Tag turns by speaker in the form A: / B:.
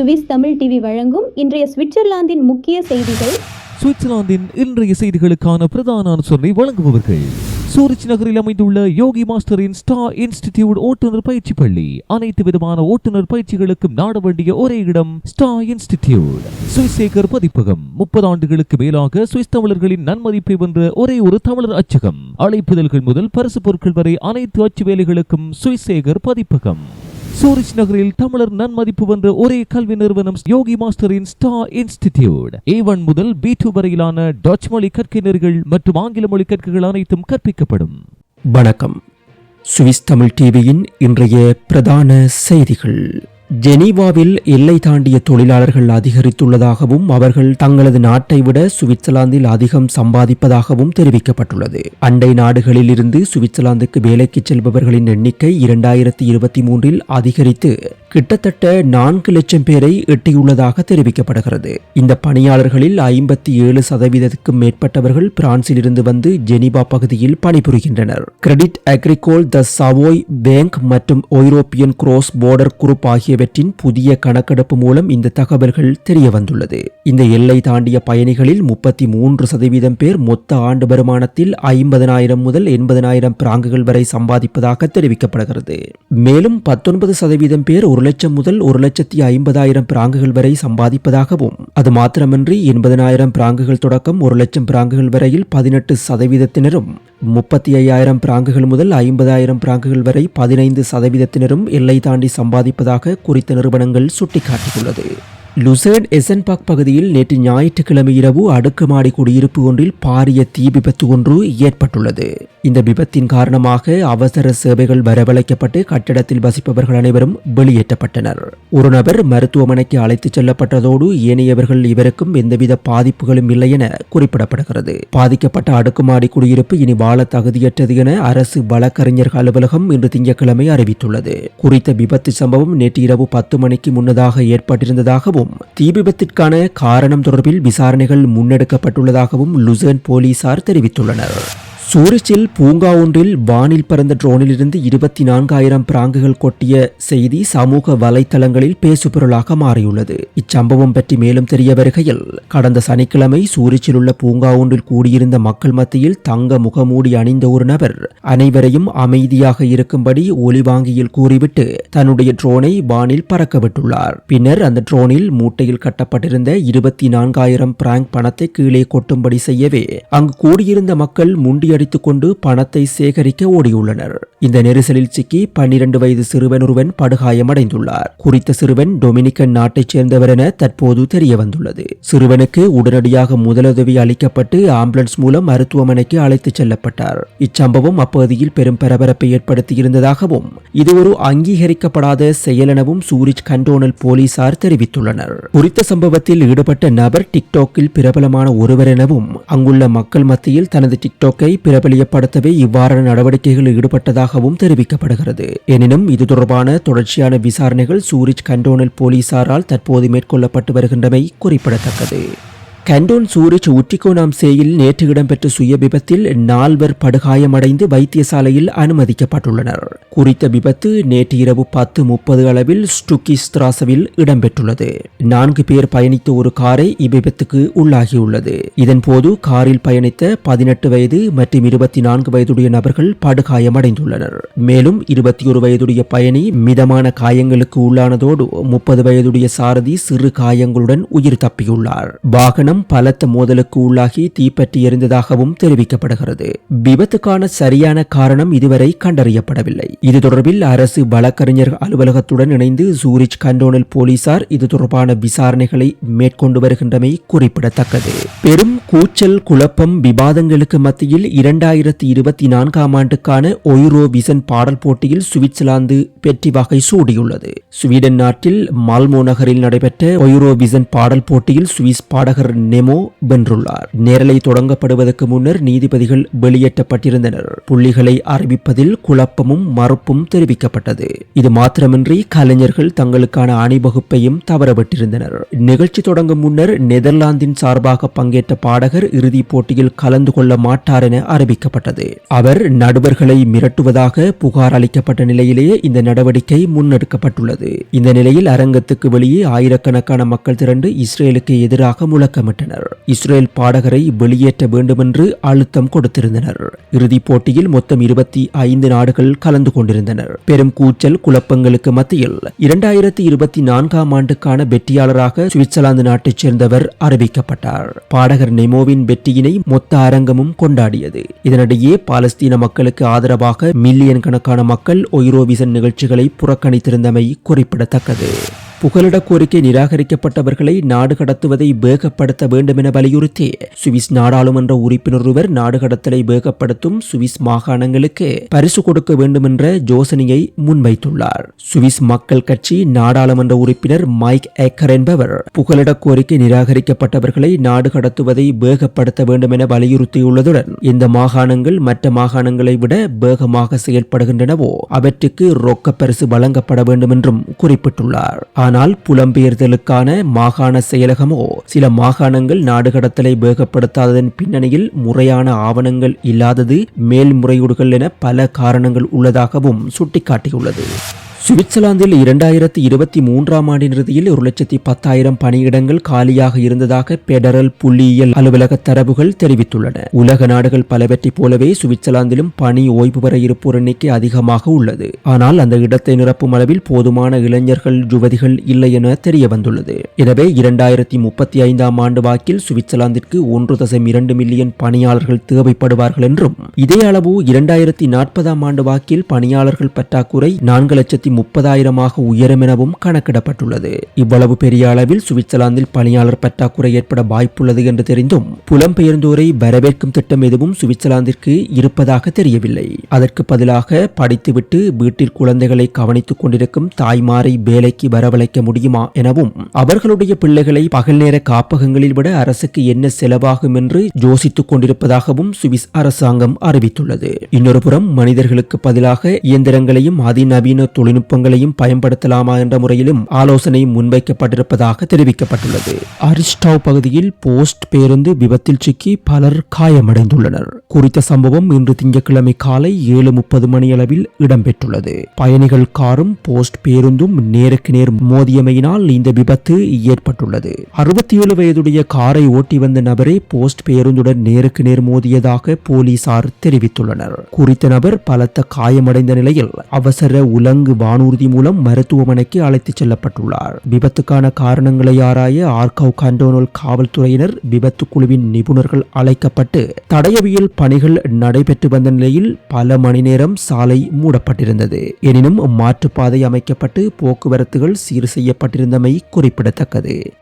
A: Swiss Tamil TV வழங்கும் இன்றைய சுவிட்சர்லாந்தின் முக்கிய செய்திகள்.
B: சுவிட்சர்லாந்தின் இன்றைய செய்திகளுக்கான பிரதான அனுசரணை வழங்குபவர்கள். சூரிச் நகரில் அமைந்துள்ள யோகி மாஸ்டரின் ஸ்டார் இன்ஸ்டிடியூட் ஓட்டுநர் பயிற்சி பள்ளி. அனைத்து விதமான ஓட்டுநர் பயிற்சிகளுக்கும் நாட வேண்டிய ஒரே இடம் ஸ்டார் இன்ஸ்டிடியூட். சுவிசேகர் பதிப்பகம். முப்பது ஆண்டுகளுக்கு மேலாக சுவிஸ் தமிழர்களின் நன்மதிப்பை வென்ற ஒரே ஒரு தமிழர் அச்சகம். அழைப்புதல்கள் முதல் பரிசு பொருட்கள் வரை அனைத்து அச்சு வேலைகளுக்கும் சுவிசேகர் பதிப்பகம். சூரிச் நகரில் தமிழர் நன்மதிப்பு வென்ற ஒரே கல்வி நிறுவனம் யோகி மாஸ்டரின் ஸ்டார் இன்ஸ்டிடியூட். ஏ ஒன் முதல் பி டூ வரையிலான டச் மொழி கற்கையினர்கள் மற்றும் ஆங்கில மொழி கற்கைகள் அனைத்தும் கற்பிக்கப்படும்.
C: வணக்கம். சுவிஸ் தமிழ் டிவியின் இன்றைய பிரதான செய்திகள். ஜெனீவாவில் எல்லை தாண்டிய தொழிலாளர்கள் அதிகரித்துள்ளதாகவும் அவர்கள் தங்களது நாட்டை விட சுவிட்சர்லாந்தில் அதிகம் சம்பாதிப்பதாகவும் தெரிவிக்கப்பட்டுள்ளது. அண்டை நாடுகளில் இருந்து சுவிட்சர்லாந்துக்கு வேலைக்கு செல்பவர்களின் எண்ணிக்கை இரண்டாயிரத்தி இருபத்தி மூன்றில் அதிகரித்து கிட்டத்தட்ட நான்கு லட்சம் பேரை எட்டியுள்ளதாக தெரிவிக்கப்படுகிறது. இந்த பணியாளர்களில் ஐம்பத்தி ஏழு சதவீதத்துக்கும் மேற்பட்டவர்கள் பிரான்சில் இருந்து வந்து ஜெனீவா பகுதியில் பணிபுரிகின்றனர். Credit Agricole the Savoie bank மற்றும் ஐரோப்பியன் கிராஸ் போர்டர் குரூப் ஆகியவற்றின் புதிய கணக்கெடுப்பு மூலம் இந்த தகவல்கள் தெரிய வந்துள்ளது இந்த எல்லை தாண்டிய பயணிகளில் முப்பத்தி மூன்று சதவீதம் பேர் மொத்த ஆண்டு வருமானத்தில் ஐம்பதனாயிரம் முதல் எண்பதனாயிரம் பிராங்குகள் வரை சம்பாதிப்பதாக தெரிவிக்கப்படுகிறது. மேலும் பத்தொன்பது சதவீதம் பேர் ஒரு ஒரு லட்சம் முதல் ஒரு லட்சத்தி ஐம்பதாயிரம் பிராங்குகள் வரை சம்பாதிப்பதாகவும் அது மாத்திரமின்றி எண்பதனாயிரம் பிராங்குகள் தொடக்கம் ஒரு லட்சம் பிராங்குகள் வரையில் பதினெட்டு சதவீதத்தினரும் முப்பத்தி ஐயாயிரம் பிராங்குகள் முதல் ஐம்பதாயிரம் பிராங்குகள் வரை பதினைந்து சதவீதத்தினரும் எல்லை தாண்டி சம்பாதிப்பதாக குறித்த நிறுவனங்கள் சுட்டிக்காட்டியுள்ளது. லுசேர்ன் எசன்பாக் பகுதியில் நேற்று ஞாயிற்றுக்கிழமை இரவு அடுக்குமாடி குடியிருப்பு ஒன்றில் பாரிய தீ விபத்து ஒன்று ஏற்பட்டுள்ளது. இந்த விபத்தின் காரணமாக அவசர சேவைகள் வரவழைக்கப்பட்டு கட்டிடத்தில் வசிப்பவர்கள் அனைவரும் வெளியேற்றப்பட்டனர். ஒரு நபர் மருத்துவமனைக்கு அழைத்துச் செல்லப்பட்டதோடு ஏனையவர்கள் இவருக்கும் எந்தவித பாதிப்புகளும் இல்லை என குறிப்பிடப்படுகிறது. பாதிக்கப்பட்ட அடுக்குமாடி குடியிருப்பு இனி வாழ தகுதியற்றது என அரசு வழக்கறிஞர்கள் அலுவலகம் இன்று திங்கட்கிழமை அறிவித்துள்ளது. குறித்த விபத்து சம்பவம் நேற்று இரவு பத்து மணிக்கு முன்னதாக ஏற்பட்டிருந்ததாகவும் தீ விபத்திற்கான காரணம் தொடர்பில் விசாரணைகள் முன்னெடுக்கப்பட்டுள்ளதாகவும் லுசர்ன் போலீசார் தெரிவித்துள்ளனர். சூரிச்சில் பூங்கா ஒன்றில் வானில் பறந்த ட்ரோனிலிருந்து இருபத்தி நான்காயிரம் பிராங்குகள் கொட்டிய செய்தி சமூக வலைத்தளங்களில் பேசுபொருளாக மாறியுள்ளது. இச்சம்பவம் பற்றி மேலும் தெரிய வருகையில் கடந்த சனிக்கிழமை சூரிச்சில் உள்ள பூங்கா ஒன்றில் கூடியிருந்த மக்கள் மத்தியில் தங்க முகமூடி அணிந்த ஒரு நபர் அனைவரையும் அமைதியாக இருக்கும்படி ஒலிவாங்கியில் கூறிவிட்டு தன்னுடைய ட்ரோனை வானில் பறக்கவிட்டுள்ளார். பின்னர் அந்த ட்ரோனில் மூட்டையில் கட்டப்பட்டிருந்த இருபத்தி நான்காயிரம் பிராங்க் பணத்தை கீழே கொட்டும்படி செய்யவே அங்கு கூடியிருந்த மக்கள் முண்டிய அடித்துக்கொண்டு பணத்தை சேகரிக்க ஓடியுள்ளனர். இந்த நெரிசலில் சிக்கி பன்னிரண்டு வயது சிறுவன் ஒருவன் படுகாயமடைந்துள்ளார். குறித்த சிறுவன் டொமினிக்கன் நாட்டைச் சேர்ந்தவர் என தற்போது தெரிய வந்துள்ளது சிறுவனுக்கு உடனடியாக முதலுதவி அளிக்கப்பட்டு ஆம்புலன்ஸ் மூலம் மருத்துவமனைக்கு அழைத்துச் செல்லப்பட்டார். இச்சம்பவம் அப்பகுதியில் பெரும் பரபரப்பை ஏற்படுத்தியிருந்ததாகவும் இது ஒரு அங்கீகரிக்கப்படாத செயல் எனவும் சூரிச் கண்டோனல் போலீசார் தெரிவித்துள்ளனர். குறித்த சம்பவத்தில் ஈடுபட்ட நபர் டிக்டாக்கில் பிரபலமான ஒருவர் எனவும் அங்குள்ள மக்கள் மத்தியில் தனது டிக்டாக்கை பிரபலியப்படுத்தவே இவ்வாறான நடவடிக்கைகளில் ஈடுபட்டதாகவும் தெரிவிக்கப்படுகிறது. எனினும் இது தொடர்பான தொடர்ச்சியான விசாரணைகள் சூரிச் கண்டோனல் போலீசாரால் தற்போது மேற்கொள்ளப்பட்டு வருகின்றமை குறிப்பிடத்தக்கது. கண்டோன் சூரிச் உட்டிகோனாம் சேயில் நேற்று இடம்பெற்ற சுய விபத்தில் நால்வர் படுகாயமடைந்து வைத்தியசாலையில் அனுமதிக்கப்பட்டுள்ளனர். குறித்த விபத்து நேற்று இரவு பத்து முப்பது அளவில் ஸ்டுக்கிஸ்திராசவில் இடம்பெற்றுள்ளது. நான்கு பேர் பயணித்த ஒரு காரை இவ்விபத்துக்கு உள்ளாகியுள்ளது. இதன்போது காரில் பயணித்த பதினெட்டு வயது மற்றும் இருபத்தி நான்கு வயதுடைய நபர்கள் படுகாயமடைந்துள்ளனர். மேலும் இருபத்தி ஒரு வயதுடைய பயணி மிதமான காயங்களுக்கு உள்ளானதோடு முப்பது வயதுடைய சாரதி சிறு காயங்களுடன் உயிர் தப்பியுள்ளார். வாகனம் பலத்த மோதலுக்கு உள்ளாகி தீப்பற்றி எரிந்ததாகவும் தெரிவிக்கப்படுகிறது. விபத்துக்கான சரியான காரணம் இதுவரை கண்டறியப்படவில்லை. இது தொடர்பில் அரசு வழக்கறிஞர் அலுவலகத்துடன் இணைந்து சூரிச் கண்டோனல் போலீசார் இது தொடர்பான விசாரணைகளை மேற்கொண்டு வருகின்றமை குறிப்பிடத்தக்கது. பெரும் கூச்சல் குழப்பம் விவாதங்களுக்கு மத்தியில் இரண்டாயிரத்தி இருபத்தி நான்காம் ஆண்டுக்கான ஒயுரோ விசன் பாடல் போட்டியில் சுவிட்சர்லாந்து வெற்றி வகை சூடியுள்ளது. ஸ்வீடன் நாட்டில் மால்மோ நகரில் நடைபெற்ற ஒயுரோ விசன் பாடல் போட்டியில் சுவிஸ் பாடகர் நெமோ வென்றுள்ளார். நேரலை தொடங்கப்படுவதற்கு முன்னர் நீதிபதிகள் வெளியேற்றப்பட்டிருந்தனர். புள்ளிகளை அறிவிப்பதில் குழப்பமும் மறுப்பும் தெரிவிக்கப்பட்டது. இது மாத்திரமின்றி கலைஞர்கள் தங்களுக்கான அணிவகுப்பையும் தவறவிட்டிருந்தனர். நிகழ்ச்சி தொடங்கும் முன்னர் நெதர்லாந்தின் சார்பாக பங்கேற்ற பாடகர் இறுதிப் போட்டியில் கலந்து கொள்ள மாட்டார் என அறிவிக்கப்பட்டது. அவர் நடுவர்களை மிரட்டுவதாக புகார் அளிக்கப்பட்ட நிலையிலேயே இந்த நடவடிக்கை முன்னெடுக்கப்பட்டுள்ளது. இந்த நிலையில் அரங்கத்துக்கு வெளியே ஆயிரக்கணக்கான மக்கள் திரண்டு இஸ்ரேலுக்கு எதிராக முழக்கம் திட்டமிட்டனர் இஸ்ரேல் பாடகரை வெளியேற்ற வேண்டுமென்று அழுத்தம் கொடுத்திருந்தனர். இறுதிப் போட்டியில் மொத்தம் இருபத்தி ஐந்து நாடுகள் கலந்து கொண்டிருந்தனர். பெரும் கூச்சல் குழப்பங்களுக்கு மத்தியில் இரண்டாயிரத்தி இருபத்தி நான்காம் ஆண்டுக்கான வெற்றியாளராக சுவிட்சர்லாந்து நாட்டைச் சேர்ந்தவர் அறிவிக்கப்பட்டார். பாடகர் நெமோவின் வெற்றியினை மொத்த அரங்கமும் கொண்டாடியது. இதனிடையே பாலஸ்தீன மக்களுக்கு ஆதரவாக மில்லியன் கணக்கான மக்கள் ஒய்ரோவிசன் நிகழ்ச்சிகளை புறக்கணித்திருந்தமை குறிப்பிடத்தக்கது. புகலிட கோரிக்கை நிராகரிக்கப்பட்டவர்களை நாடு கடத்துவதை வேகப்படுத்த வேண்டும் என வலியுறுத்தி சுவிஸ் நாடாளுமன்ற உறுப்பினர் ஒருவர் நாடு கடத்தலை வேகப்படுத்தும் சுவிஸ் மாகாணங்களுக்கு பரிசு கொடுக்க வேண்டும் என்ற யோசனையை முன்வைத்துள்ளார். சுவிஸ் மக்கள் கட்சி நாடாளுமன்ற உறுப்பினர் மைக் ஏக்கர் என்பவர் புகலிட கோரிக்கை நிராகரிக்கப்பட்டவர்களை நாடு கடத்துவதை வேகப்படுத்த வேண்டும் என வலியுறுத்தியுள்ளதுடன் இந்த மாகாணங்கள் மற்ற மாகாணங்களை விட வேகமாக செயல்படுகின்றனவோ அவற்றுக்கு ரொக்க பரிசு வழங்கப்பட வேண்டும் என்றும் குறிப்பிட்டுள்ளார். ஆனால் புலம்பெயர்தலுக்கான மாகாண செயலகமோ சில மாகாணங்கள் நாடு கடத்தலை வேகப்படுத்தாததன் பின்னணியில் முறையான ஆவணங்கள் இல்லாதது மேல்முறையீடுகள் என பல காரணங்கள் உள்ளதாகவும் சுட்டிக்காட்டியுள்ளது. சுவிட்சர்லாந்தில் இரண்டாயிரத்தி இருபத்தி மூன்றாம் ஆண்டின் இறுதியில் ஒரு லட்சத்தி பத்தாயிரம் பணியிடங்கள் காலியாக இருந்ததாக பெடரல் புள்ளியியல் அலுவலக தரவுகள் தெரிவித்துள்ளன. உலக நாடுகள் பலவற்றைப் போலவே சுவிட்சர்லாந்திலும் பணி ஓய்வு பெற இருப்போர் எண்ணிக்கை அதிகமாக உள்ளது. ஆனால் அந்த இடத்தை நிரப்பும் அளவில் போதுமான இளைஞர்கள் யுவதிகள் இல்லை என தெரிய வந்துள்ளது எனவே இரண்டாயிரத்தி முப்பத்தி ஐந்தாம் ஆண்டு வாக்கில் சுவிட்சர்லாந்திற்கு ஒன்று தசம் இரண்டு மில்லியன் பணியாளர்கள் தேவைப்படுவார்கள் என்றும் இதே அளவு இரண்டாயிரத்தி நாற்பதாம் ஆண்டு வாக்கில் பணியாளர்கள் பற்றாக்குறை நான்கு லட்சத்தி முப்பதாயிரமாக உயரும் எனவும் கணக்கிடப்பட்டுள்ளது. இவ்வளவு பெரிய அளவில் சுவிட்சர்லாந்தில் பணியாளர் பற்றாக்குறை ஏற்பட வாய்ப்புள்ளது என்று தெரிந்தும் புலம்பெயர்ந்தோரை வரவேற்கும் திட்டம் எதுவும் சுவிட்சர்லாந்திற்கு இருப்பதாக தெரியவில்லை. அதற்கு பதிலாக படித்துவிட்டு வீட்டில் குழந்தைகளை கவனித்துக் கொண்டிருக்கும் தாய்மாரை வேலைக்கு வரவழைக்க முடியுமா எனவும் அவர்களுடைய பிள்ளைகளை பகல் நேர காப்பகங்களில் விட அரசுக்கு என்ன செலவாகும் என்று யோசித்துக் கொண்டிருப்பதாகவும் சுவிஸ் அரசாங்கம் அறிவித்துள்ளது. இன்னொரு புறம் மனிதர்களுக்கு பதிலாக இயந்திரங்களையும் அதிநவீன தொழில்நுட்ப தொழில்நுட்பங்களையும் பயன்படுத்தலாமா என்ற முறையிலும் ஆலோசனை முன்வைக்கப்பட்டிருப்பதாக தெரிவிக்கப்பட்டுள்ளது. அரிஸ்டாவ் பகுதியில் போஸ்ட் பேருந்து விபத்தில் சிக்கி பலர் காயமடைந்துள்ளனர். குறித்த சம்பவம் இன்று திங்கட்கிழமை காலை ஏழு முப்பது மணியளவில் இடம்பெற்றுள்ளது. பயணிகள் காரும் போஸ்ட் பேருந்தும் நேருக்கு நேர் மோதியமையினால் இந்த விபத்து ஏற்பட்டுள்ளது. அறுபத்தி ஏழு வயதுடைய காரை ஓட்டி வந்த நபரே போஸ்ட் பேருந்துடன் நேருக்கு நேர் மோதியதாக போலீசார் தெரிவித்துள்ளனர். குறித்த நபர் பலத்த காயமடைந்த நிலையில் அவசர உலங்கு வானூர்தி மூலம் மருத்துவமனைக்கு அழைத்துச் செல்லப்பட்டுள்ளார். விபத்துக்கான காரணங்களை ஆராய ஆர்கவ் கண்டோனல் காவல்துறையினர் விபத்து குழுவின் நிபுணர்கள் அழைக்கப்பட்டு தடயவியல் பணிகள் நடைபெற்று வந்த நிலையில் பல மணி நேரம் சாலை மூடப்பட்டிருந்தது. எனினும் மாற்றுப்பாதை அமைக்கப்பட்டு போக்குவரத்துகள் சீர் செய்யப்பட்டிருந்தமை குறிப்பிடத்தக்கது.